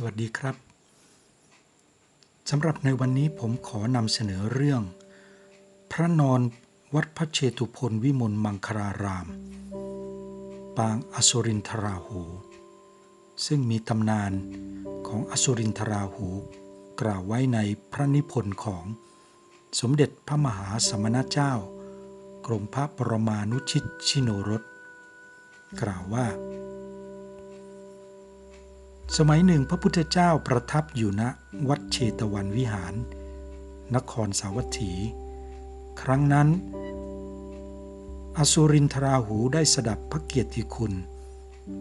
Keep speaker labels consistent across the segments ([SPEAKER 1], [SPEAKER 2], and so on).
[SPEAKER 1] สวัสดีครับสำหรับในวันนี้ผมขอนำเสนอเรื่อง พระนอนวัดพระเชตุพนวิมลมังคลาราม ปางอสุรินทราหู ซึ่งมีตำนานของอสุรินทราหู กล่าวไว้ในพระนิพนธ์ของสมเด็จพระมหาสมณเจ้า กรมพระปรมานุชิตชิโนรสกล่าวว่า สมัยหนึ่งพระพุทธเจ้าประทับอยู่ณวัดเชตวันวิหาร นครสาวัตถี ครั้งนั้น อสุรินทราหูได้สดับพระเกียรติคุณ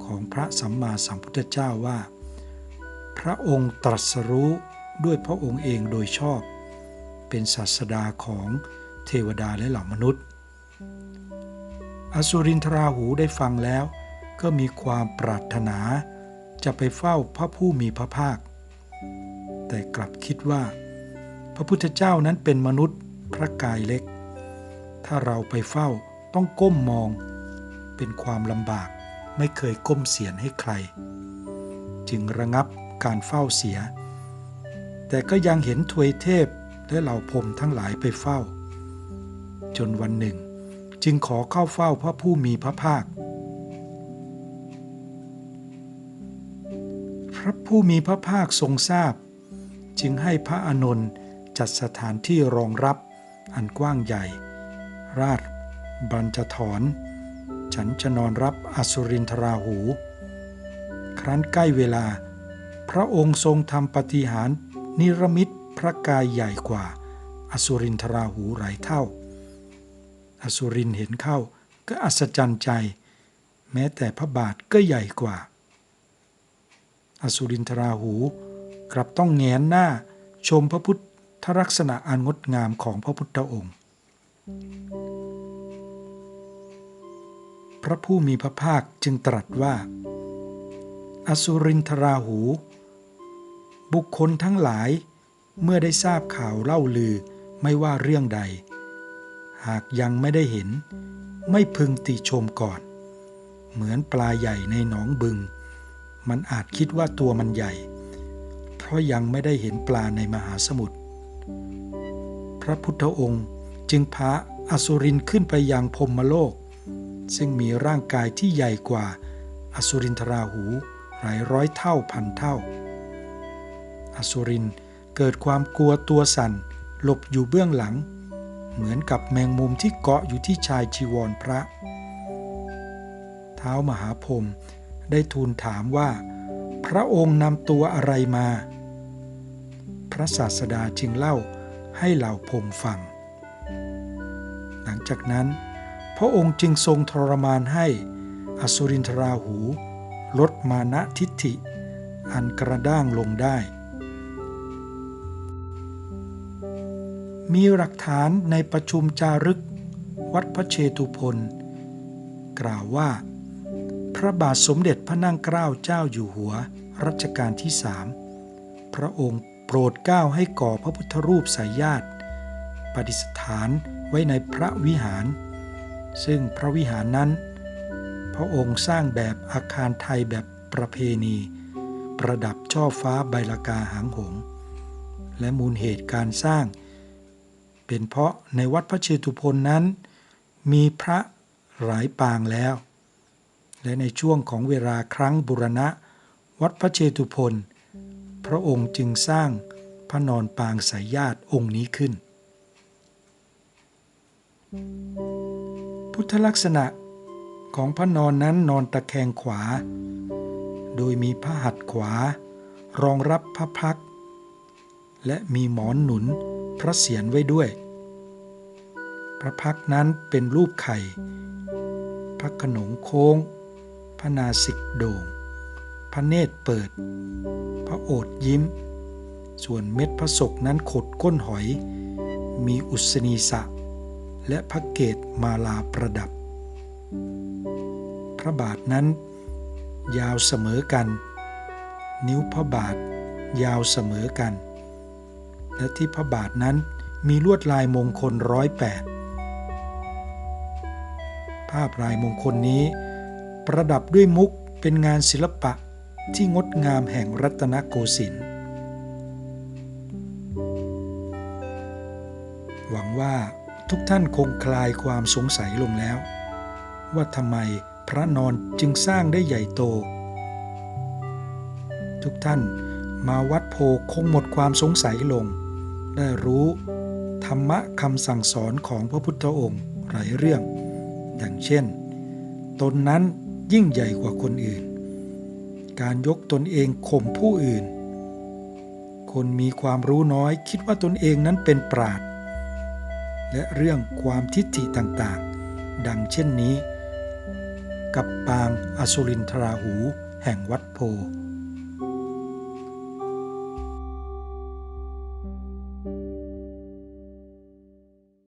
[SPEAKER 1] ของพระสัมมาสัมพุทธเจ้าว่า พระองค์ตรัสรู้ด้วยพระองค์เองโดยชอบ เป็นศาสดาของเทวดาและเหล่ามนุษย์ อสุรินทราหูได้ฟังแล้วก็มีความปรารถนา จะไปเฝ้าพระผู้มีพระภาค แต่กลับคิดว่า พระพุทธเจ้านั้นเป็นมนุษย์พระกายเล็ก ถ้าเราไปเฝ้าต้องก้มมอง เป็นความลำบากไม่เคยก้มเสียนให้ใคร จึงระงับการเฝ้าเสีย แต่ก็ยังเห็นทวยเทพและเหล่าพรมทั้งหลายไปเฝ้า จนวันหนึ่ง จึงขอเข้าเฝ้าพระผู้มีพระภาค พระผู้มีพระภาคทรงทราบ จึงให้พระอานนท์จัดสถานที่รองรับอันกว้างใหญ่ ราชบัญจถรฉันจะนอนรับอสุรินทราหู ครั้นใกล้เวลา พระองค์ทรงทำปฏิหารนิรมิตพระกายใหญ่กว่า อสุรินทราหูหลายเท่า อสุรินเห็นเข้าก็อัศจรรย์ใจ แม้แต่พระบาทก็ใหญ่กว่า อสุรินทราหู กลับต้องแงนหน้าชมพระพุทธลักษณะอันงดงามของพระพุทธองค์ พระผู้มีพระภาคจึงตรัสว่า อสุรินทราหู บุคคลทั้งหลายเมื่อได้ทราบข่าวเล่าลือไม่ว่าเรื่องใด หากยังไม่ได้เห็น ไม่พึงติชมก่อน เหมือนปลาใหญ่ในหนองบึง มันอาจคิดว่าตัวมันใหญ่ เพราะยังไม่ได้เห็นปลาในมหาสมุทร พระพุทธองค์จึงพาอสุรินขึ้นไปยังพรมโลก ซึ่งมีร่างกายที่ใหญ่กว่าอสุรินทราหูหลายร้อยเท่าพันเท่า อสุรินเกิดความกลัวตัวสั่นหลบอยู่เบื้องหลัง เหมือนกับแมงมุมที่เกาะอยู่ที่ชายชีวรพระ เท้ามหาพรม ได้ทูลถามว่า พระองค์นำตัวอะไรมา พระศาสดาจึงเล่าให้เหล่าพรมฟัง หลังจากนั้น พระองค์จึงทรงทรมานให้อสุรินทราหู ลดมานะทิฏฐิ อันกระด้างลงได้ มีหลักฐานในประชุมจารึก วัดพระเชตุพนกล่าวว่า พระบาทสมเด็จพระนั่งเกล้าเจ้าอยู่หัว รัชกาลที่สามพระองค์โปรดเกล้าให้ก่อพระพุทธรูปสายญาติประดิษฐานไว้ในพระวิหาร ซึ่งพระวิหารนั้น พระองค์สร้างแบบอาคารไทยแบบประเพณี ประดับช่อฟ้าใบลากาหางหง และมูลเหตุการสร้าง เป็นเพราะในวัดพระเชตุพนนั้น มีพระหลายปางแล้ว และในช่วงของเวลาครั้งบุรณะ วัดพระเชตุพนพระองค์จึงสร้างพระนอนปางสายญาติองค์นี้ขึ้น พุทธลักษณะของพระนอนนั้นนอนตะแคงขวา โดยมีพระหัตถ์ขวารองรับพระพัก และมีหมอนหนุนพระเศียรไว้ด้วย พระพักนั้นเป็นรูปไข่ พระขนงโค้ง พระนาสิกโด่ง พระเนตรเปิด พระโอษยิ้ม ส่วนเม็ดพระศกนั้นขดก้นหอย มีอุศนีสะ และพระเกศมาลาประดับ พระบาทนั้น ยาวเสมอกัน นิ้วพระบาทยาวเสมอกัน และที่พระบาทนั้นมีลวดลายมงคลร้อยแปดภาพลายมงคลนี้ ประดับด้วยมุกเป็นงานศิลปะที่งดงามแห่งรัตนโกสินทร์หวังว่าทุกท่านคงคลายความสงสัยลงแล้ว ว่าทำไมพระนอนจึงสร้างได้ใหญ่โต ทุกท่านมาวัดโพคงหมดความสงสัยลง ได้รู้ธรรมะคำสั่งสอนของพระพุทธองค์หลายเรื่อง อย่างเช่น ตนนั้น ยิ่งใหญ่กว่าคนอื่น การยกตนเองข่มผู้อื่น คนมีความรู้น้อยคิดว่าตนเองนั้นเป็นปราดและเรื่องความทิฏฐิต่างๆ ดังเช่นนี้ กับปางอสุรินทราหูแห่งวัดโพ